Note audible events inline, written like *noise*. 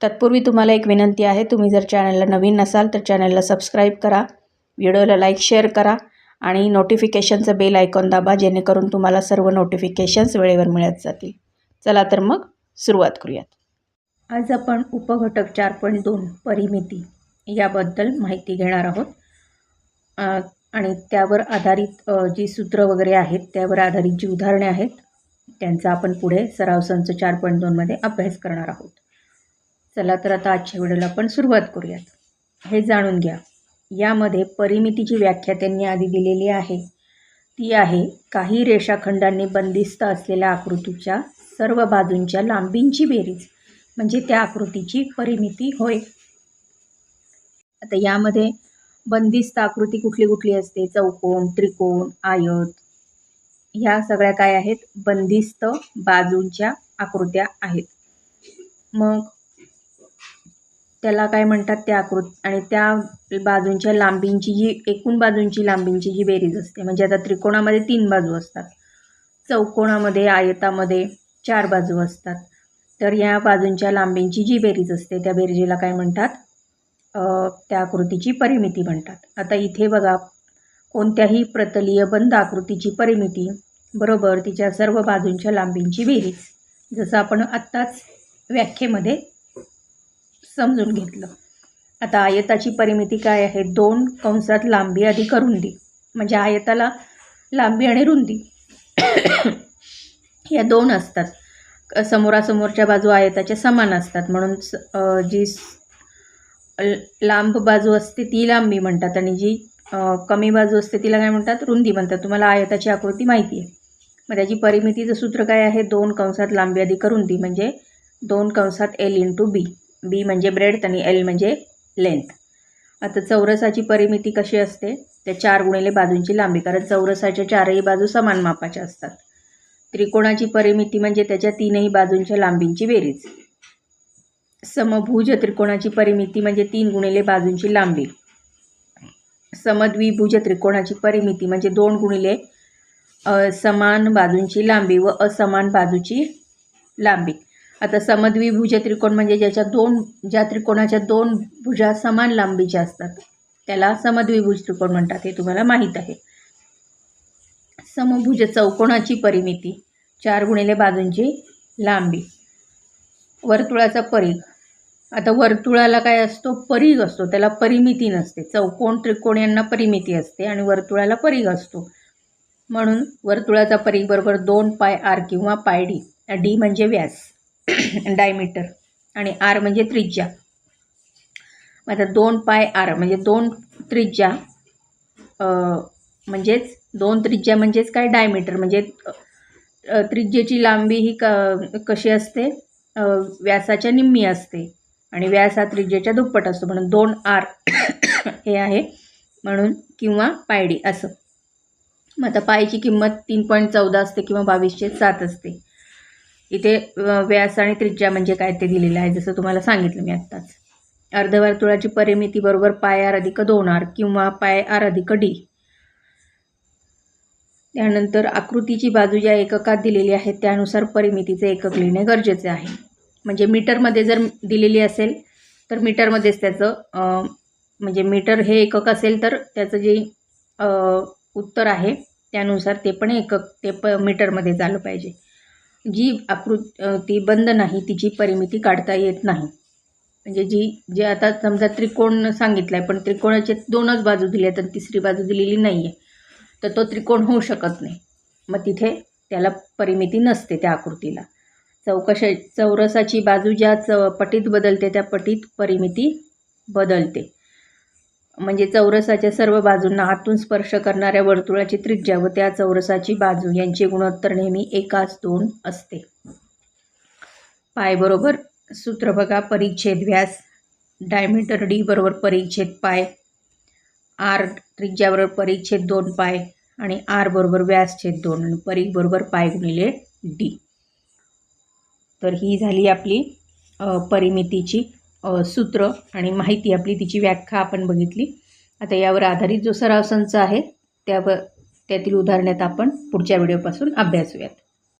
तत्पूर्वी तुम्हाला एक विनंती आहे तुम्ही जर चॅनलला नवीन नसाल तर चॅनलला सबस्क्राईब करा व्हिडिओला लाईक शेअर करा आणि नोटिफिकेशनचं बेल आयकॉन दाबा जेणेकरून तुम्हाला सर्व नोटिफिकेशन्स वेळेवर मिळत जातील. चला तर मग सुरुवात करूयात. आज आपण उपघटक चार पॉईंट दोन परिमिती याबद्दल माहिती घेणार आहोत. आणि त्यावर आधारित जी सूत्र वगैरे आहेत त्यावर आधारित जी उदाहरणे आहेत त्यांचा आपण पुढे सराव संच चार पॉईंट दोनमध्ये अभ्यास करणार आहोत. चला तर आता आजच्या व्हिडिओला आपण सुरुवात करूयात. हे जाणून घ्या. यामध्ये परिमितीची व्याख्या त्यांनी आधी दिलेली आहे. ती आहे काही रेषाखंडांनी बंदिस्त असलेल्या आकृतीच्या सर्व बाजूंच्या लांबींची बेरीज म्हणजे त्या आकृतीची परिमिती होय. आता यामध्ये बंदिस्त आकृती कुठली कुठली असते? चौकोन त्रिकोण आयत ह्या सगळ्या काय आहेत? बंदिस्त बाजूंच्या आकृत्या आहेत. मग त्याला काय म्हणतात त्या आकृत आणि त्या बाजूंच्या लांबींची जी एकूण बाजूंची लांबींची जी बेरीज असते म्हणजे आता त्रिकोणामध्ये तीन बाजू असतात. चौकोणामध्ये आयतामध्ये चार बाजू असतात. तर या बाजूंच्या लांबींची जी बेरीज असते त्या बेरीजेला काय म्हणतात? त्या आकृतीची परिमिती म्हणतात. आता इथे बघा कोणत्याही प्रतलीय बंद आकृतीची परिमिती बरोबर तिच्या सर्व बाजूंच्या लांबींची बेरीज. जसं आपण आत्ताच व्याख्येमध्ये समजून घेतलं. आता आयताची परिमिती काय आहे? दोन कंसात लांबी अधिक रुंदी म्हणजे आयताला लांबी आणि रुंदी. *coughs* या दोन असतात. समोरासमोरच्या बाजू आयताच्या समान असतात. म्हणून स- जी लांब बाजू असते ती लांबी म्हणतात. आणि जी कमी बाजू असते तिला काय म्हणतात? रुंदी म्हणतात. तुम्हाला आयताची आकृती माहिती आहे. मग त्याची परिमितीचं सूत्र काय आहे? दोन कंसात लांबी अधिक रुंदी म्हणजे दोन कंसात एल इंटू बी बी म्हणजे ब्रेड आणि एल म्हणजे लेंथ आता चौरसाची परिमिती कशी असते? त्या चार गुणिले बाजूंची लांबी कारण चौरसाच्या चारही बाजू समान मापाच्या असतात. त्रिकोणाची परिमिती म्हणजे त्याच्या तीनही बाजूंच्या लांबींची बेरीज. समभुज त्रिकोणाची परिमिती म्हणजे तीन गुणिले बाजूंची लांबी. समद्विभुज त्रिकोणाची परिमिती म्हणजे दोन गुणिले समान बाजूंची लांबी व असमान बाजूची लांबी. आता समद्विभुज त्रिकोण म्हणजे ज्याच्या दोन ज्या त्रिकोणाच्या दोन भुजा समान लांबीच्या असतात. त्याला समद्विभुज त्रिकोण म्हणतात हे तुम्हाला माहीत आहे. समभुज चौकोणाची परिमिती चार गुणिले बाजूंची लांबी. वर्तुळाचा परीघ. आता वर्तुळाला काय असतो? परीघ असतो. त्याला परिमिती नसते. चौकोन त्रिकोण यांना परिमिती असते आणि वर्तुळाला परीघ असतो. म्हणून वर्तुळाचा परीघ बरोबर दोन पाय आर किंवा पाय डी. डी म्हणजे व्यास. *clears throat* डायमीटर आणि आर म्हणजे त्रिज्या. आता दोन पाय आर म्हणजे दोन त्रिज्या म्हणजेच दोन त्रिज्या म्हणजेच काय? डायमीटर म्हणजे त्रिज्येची लांबी ही क कशी असते? व्यासाच्या निम्मी असते आणि व्यास हा त्रिज्येच्या दुप्पट असतो. म्हणून दोन आर *clears throat* हे आहे म्हणून किंवा पायडी असं. मग आता पायची किंमत तीन पॉईंट चौदा असते किंवा बावीसशे सात असते. इथे व्यास आणि त्रिज्या म्हणजे काय ते दिलेलं आहे जसं तुम्हाला सांगितलं मी आत्ताच. अर्धवर्तुळाची परिमिती बरोबर पाय आर अधिक दोन आर किंवा पाय आर अधिक डी. त्यानंतर आकृतीची बाजू ज्या एककात दिलेली आहे त्यानुसार परिमितीचे एकक लिहिणे गरजेचे आहे. म्हणजे मीटरमध्ये जर दिलेली असेल तर मीटरमध्येच त्याचं म्हणजे मीटर हे एकक असेल तर त्याचं जे उत्तर आहे त्यानुसार ते पण एकक ते प मीटरमध्ये झालं पाहिजे. जी आकृती ती बंद नाही तिची परिमिती काढता येत नाही. म्हणजे जी जे आता समजा त्रिकोण सांगितलं आहे पण त्रिकोणाचे दोनच बाजू दिल्या आहेत आणि तिसरी बाजू दिलेली नाही आहे तर तो त्रिकोण होऊ शकत नाही. मग तिथे त्याला परिमिती नसते त्या आकृतीला. चौकशा चौरसाची बाजू ज्या च पटीत बदलते त्या पटीत परिमिती बदलते. म्हणजे चौरसाच्या सर्व बाजूंना आतून स्पर्श करणाऱ्या वर्तुळाची त्रिज्या व त्या चौरसाची बाजू यांचे गुणोत्तर नेहमी एकाच दोन असते. पाय बरोबर सूत्र बघा परिच्छेद व्यास डायमीटर डी बरोबर परिच्छेद पाय आर त्रिज्याबरोबर परिच्छेद दोन पाय आणि आर बरोबर व्यास छेद दोन आणि परी बरोबर पाय गुणिले डी. तर ही झाली आपली परिमितीची सूत्र आणि माहिती आपली तिची व्याख्या आपण बघितली. आता यावर आधारित जो सराव संच आहे त्यावर त्यातील उदाहरणात आपण पुढच्या व्हिडिओपासून अभ्यासूयात